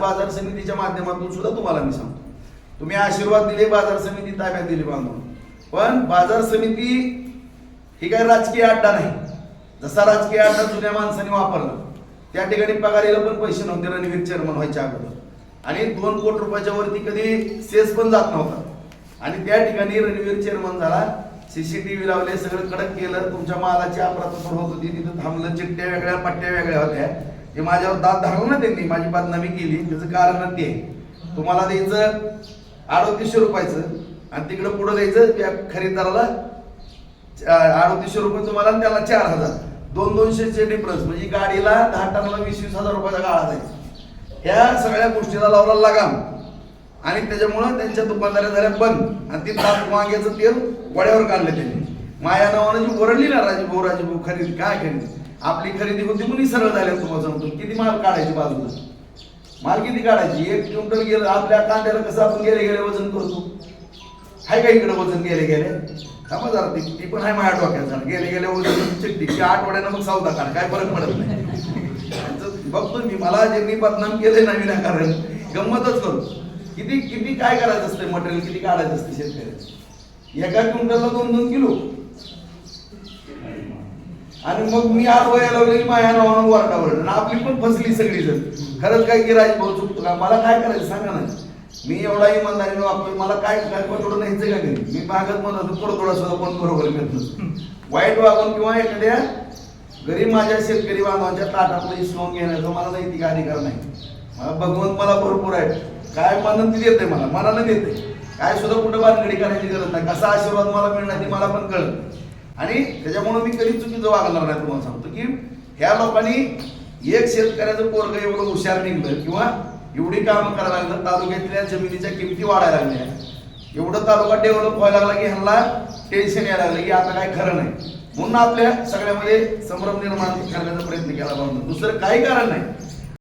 बाजार समितीच्या माध्यमातून सुद्धा तुम्हाला मी सांगतो. तुम्ही आशीर्वाद दिले बाजार समिती ताब्यात दिली बांधून. पण बाजार समिती ही काय राजकीय अड्डा नाही. जसा राजकीय अड्डा जुन्या माणसाने वापरला त्या ठिकाणी पगारीला पण पैसे नव्हते रणवीर चेअरमन व्हायच्या अगोदर. आणि दोन कोटी रुपयाच्या वरती कधी सेस पण जात नव्हता. आणि त्या ठिकाणी रणवीर चेअरमन झाला सीसीटीव्ही लावले सगळं कडक केलं तुमच्या मालाची अपरातपर होत होती तिथं थांबलं चिट्ट्या वेगळ्या पट्ट्या वेगळ्या होत्या. जे माझ्यावर दात धरलं ना त्यांनी माझी बदनामी केली त्याचं कारण ते तुम्हाला द्यायचं अडोतीसशे रुपयाचं आणि तिकडं पुढं द्यायचं त्या खरेदीदाराला अडोतीसशे रुपये तुम्हाला त्याला चार हजार. दोन दोनशेचे डिफरन्स म्हणजे गाडीला दहा टनाला वीस वीस हजार रुपयाचा गाळा जायचा ह्या सगळ्या गोष्टीला लावला लगाम. आणि त्याच्यामुळं त्यांच्या दुकानदाऱ्या झाल्या बंद. आणि ते ताप वांग्याचं तेल वड्यावर काढलं त्यांनी. माया नावानं जी ओरडली ना राजीभाऊ राजीभाऊ खरेदी काय खरेदी? आपली खरेदी होती म्हणून सरळ झाल्या तुम्हाला सांगतो. किती माल काढायची बाजूला? माल किती काढायची? एक क्विंटल गेलं आपल्या कांद्याला कसं आपण गेले गेले वजन करतो? आहे का इकडे वजन गेले गेले? समजा ती ती पण आहे माझ्या डोक्यात गेले गेले वजन चिठ्ठी की आठवड्यानं मग सौदा काढ काय फरक पडत नाही. बघतो मी मला जे मी बदनाम केले ना विनाकारण गंमतच करतो किती किती काय करायचं असतं मटेरियल किती काढायचं असतं शेतकऱ्याचं? एका क्विंटलला दोन दोन किलो. आणि मग मी आज वया लागली माझ्या नावानं वरडावर आणि आपली पण फसली सगळी जण खरंच काय की राजभाऊ चुकतो का मला काय करायचं सांगा ना. मी एवढा इमानदारीने वागतोय मला काय काय थोडं न्यायचं का घरी मी मागत म्हणत होतो थोडं सुद्धा कोण बरोबर मिळत वाईट वागून किंवा एखाद्या गरीब माझ्या शेतकरी बांधवांच्या ताटातलं हिसकावून घेण्याचा मला नैतिक अधिकार नाही. मला भगवंत मला भरपूर आहे काय मनात ती देते मला? मनानं देते काय सुद्धा कुठं बांधगडी करायची गरज नाही. कसा आशीर्वाद मला मिळणार ती मला पण कळत आणि त्याच्यामुळे मी कधी चुकीचं वागणार नाही तुम्हाला सांगतो की ह्या लोकांनी एक शेतकऱ्याचं पोरग एवढं हुशार निघलं किंवा एवढी कामं करायला लागलं तालुक्यातल्या जमिनीच्या किमती वाढायला लागल्या. एवढं तालुका डेव्हलप व्हायला लागला की ह्यांना टेन्शन यायला लागलं की आता काय खरं नाही. म्हणून आपल्या सगळ्यामध्ये संभ्रम निर्माण करण्याचा प्रयत्न केला पाहिजे. दुसरं काही कारण नाही.